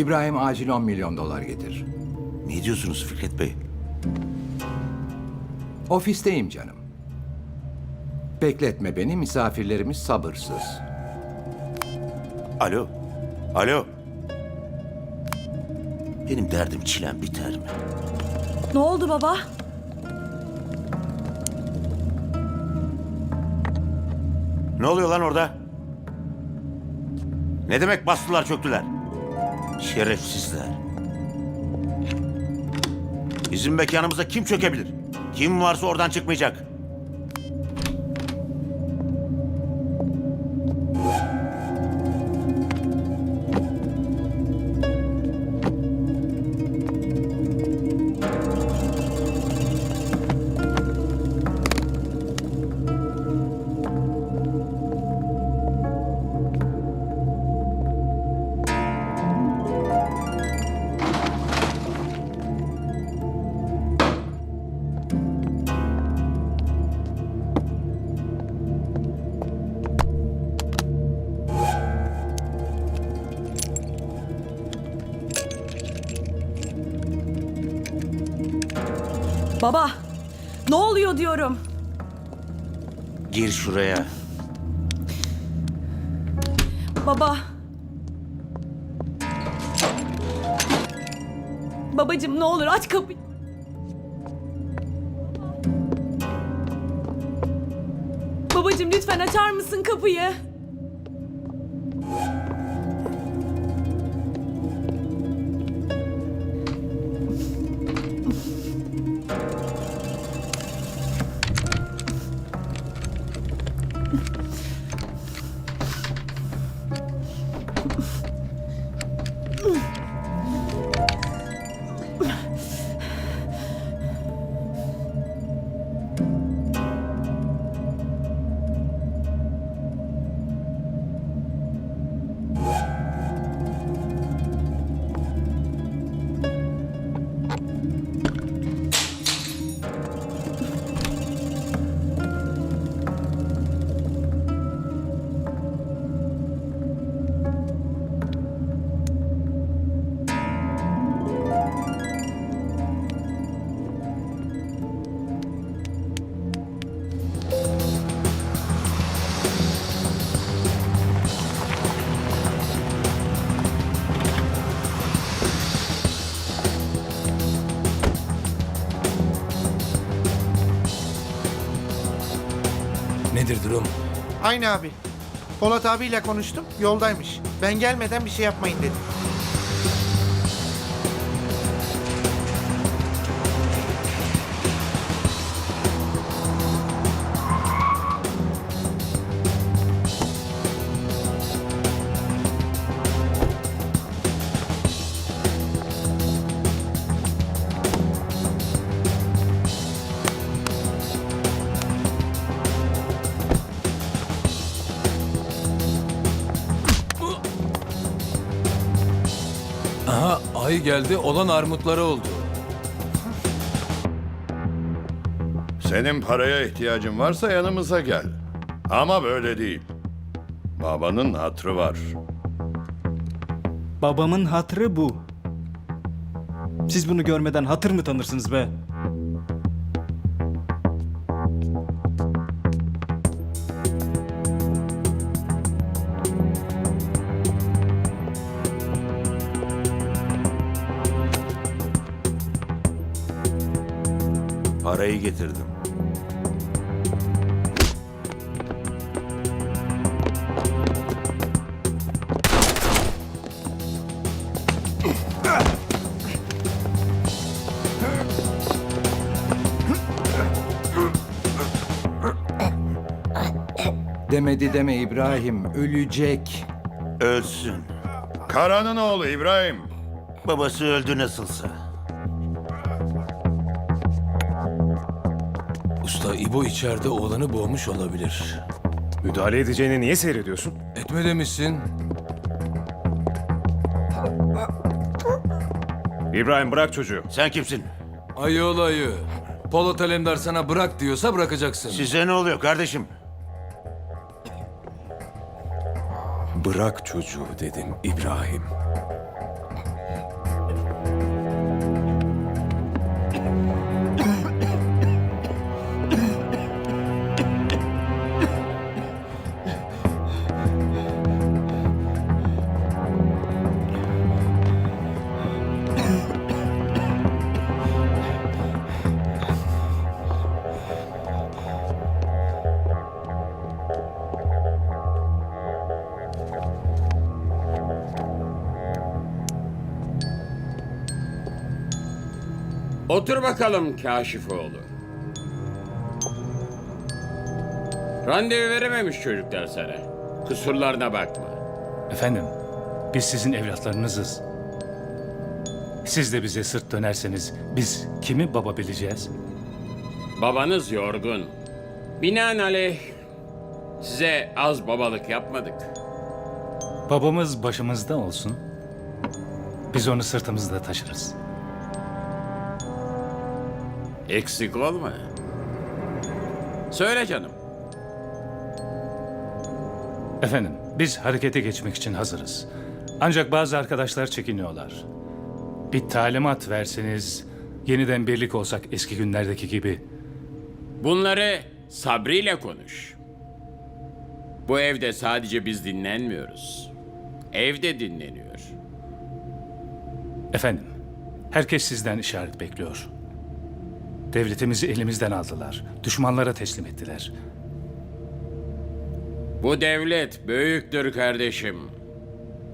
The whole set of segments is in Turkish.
İbrahim acil 10 milyon dolar getir. Ne diyorsunuz Fikret Bey? Ofisteyim canım. Bekletme beni, misafirlerimiz sabırsız. Alo. Alo. Benim derdim çilem biter mi? Ne oldu baba? Ne oluyor lan orada? Ne demek bastılar çöktüler? Şerefsizler. Bizim mekanımıza kim çökebilir? Kim varsa oradan çıkmayacak. Baba, ne oluyor diyorum. Gir şuraya. Baba. Babacım ne olur aç kapıyı. Babacım lütfen açar mısın kapıyı? Durum? Aynı abi. Polat abiyle konuştum. Yoldaymış. Ben gelmeden bir şey yapmayın dedi. Aha ay geldi olan armutları oldu. Senin paraya ihtiyacın varsa yanımıza gel. Ama böyle değil. Babanın hatrı var. Babamın hatırı bu. Siz bunu görmeden hatır mı tanırsınız be? Parayı getirdim. Demedi deme İbrahim, ölecek. Ölsün. Karan'ın oğlu İbrahim. Babası öldü nasılsa. İbo içeride oğlanı boğmuş olabilir. Müdahale edeceğini niye seyrediyorsun? Etme demişsin. İbrahim bırak çocuğu. Sen kimsin? Ayı olayı. Polat Alemdar sana bırak diyorsa bırakacaksın. Size ne oluyor kardeşim? Bırak çocuğu dedim İbrahim. Otur bakalım Kaşifoğlu. Randevu verememiş çocuklar sana. Kusurlarına bakma. Efendim, biz sizin evlatlarınızız. Siz de bize sırt dönerseniz biz kimi baba bileceğiz? Babanız yorgun. Binaenaleyh size az babalık yapmadık. Babamız başımızda olsun. Biz onu sırtımızda taşırız. Eksik olma. Söyle canım. Efendim, biz harekete geçmek için hazırız. Ancak bazı arkadaşlar çekiniyorlar. Bir talimat verseniz, yeniden birlik olsak eski günlerdeki gibi. Bunları sabrıyla konuş. Bu evde sadece biz dinlenmiyoruz. Evde dinleniyor. Efendim, herkes sizden işaret bekliyor. Devletimizi elimizden aldılar. Düşmanlara teslim ettiler. Bu devlet büyüktür kardeşim.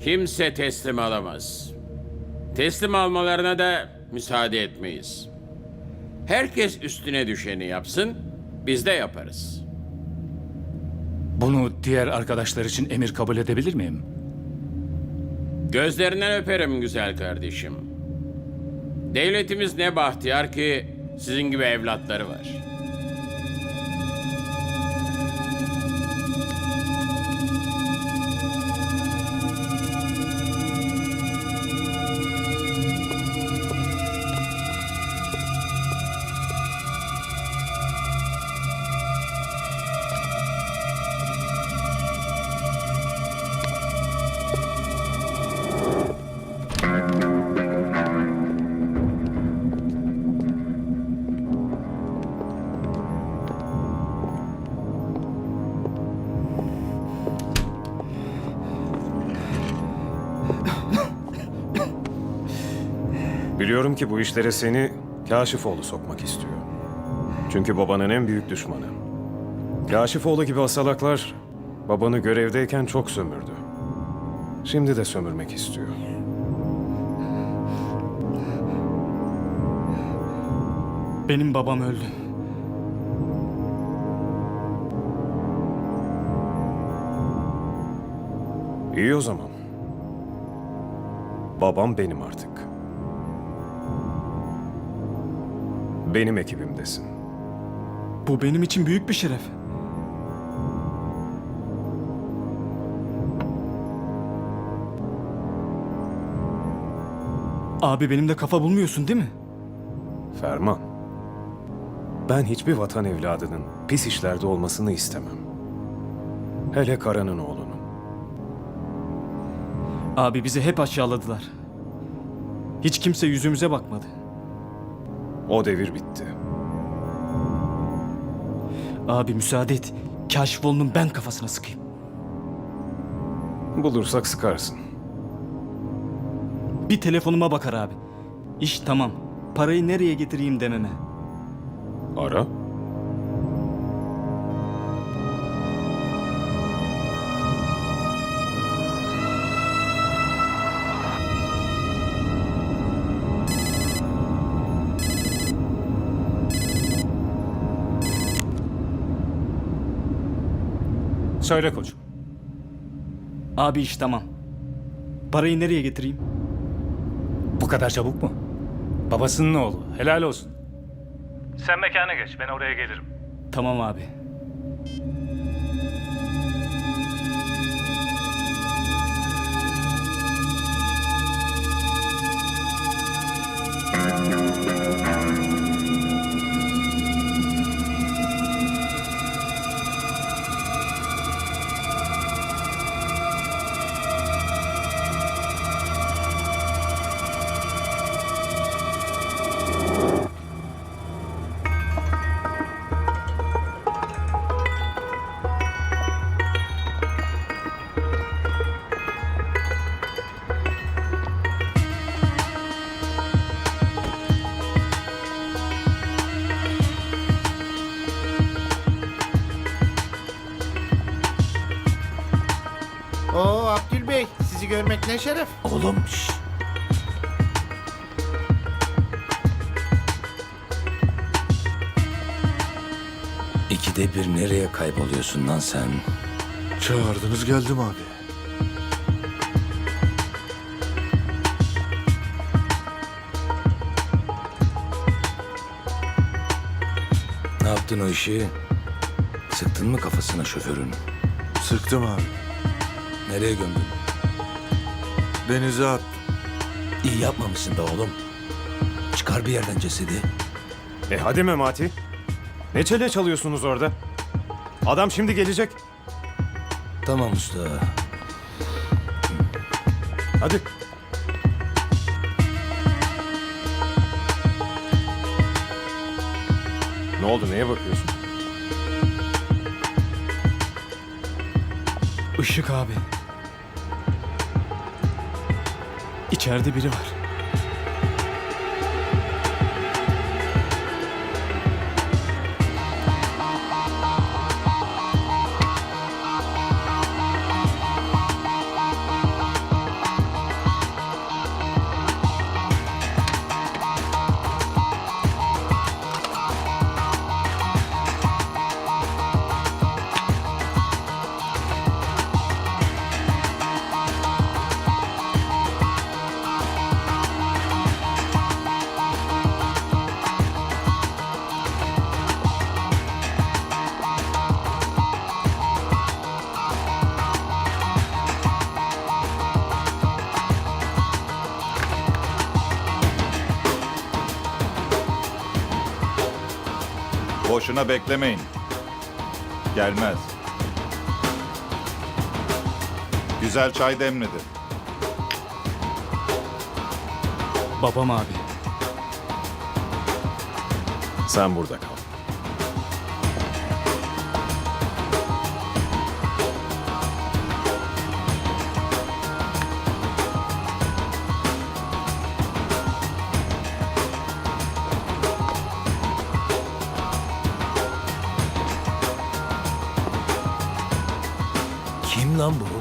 Kimse teslim alamaz. Teslim almalarına da müsaade etmeyiz. Herkes üstüne düşeni yapsın, biz de yaparız. Bunu diğer arkadaşlar için emir kabul edebilir miyim? Gözlerinden öperim güzel kardeşim. Devletimiz ne bahtiyar ki sizin gibi evlatları var. Biliyorum ki bu işlere seni Kaşifoğlu sokmak istiyor. Çünkü babanın en büyük düşmanı. Kaşifoğlu gibi asalaklar babanı görevdeyken çok sömürdü. Şimdi de sömürmek istiyor. Benim babam öldü. İyi o zaman. Babam benim artık. Benim ekibimdesin. Bu benim için büyük bir şeref. Abi benim de kafa bulmuyorsun değil mi? Ferman. Ben hiçbir vatan evladının pis işlerde olmasını istemem. Hele Kara'nın oğlunun. Abi bizi hep aşağıladılar. Hiç kimse yüzümüze bakmadı. O devir bitti. Abi müsaade et. Kaşifoğlu'nun ben kafasına sıkayım. Bulursak sıkarsın. Bir telefonuma bakar abi. İş tamam. Parayı nereye getireyim dememe. Ara. Söyle koçum. Abi iş tamam. Parayı nereye getireyim? Bu kadar çabuk mu? Babasının oğlu. Helal olsun. Sen mekana geç. Ben oraya gelirim. Tamam abi. Ne şeref. Oğlum şş. İkide bir nereye kayboluyorsun lan sen? Çağırdınız geldim abi. Ne yaptın o işi? Sıktın mı kafasına şoförün? Sıktım abi. Nereye gömdün? Denize attım. İyi yapmamışsın be oğlum. Çıkar bir yerden cesedi. E hadi Memati. Ne çele çalıyorsunuz orada? Adam şimdi gelecek. Tamam usta. Hadi. Ne oldu neye bakıyorsun? Işık abi. İçeride biri var. Boşuna beklemeyin. Gelmez. Güzel çay demledi. Babam abi. Sen burada kal. Kim lan bu? Kara.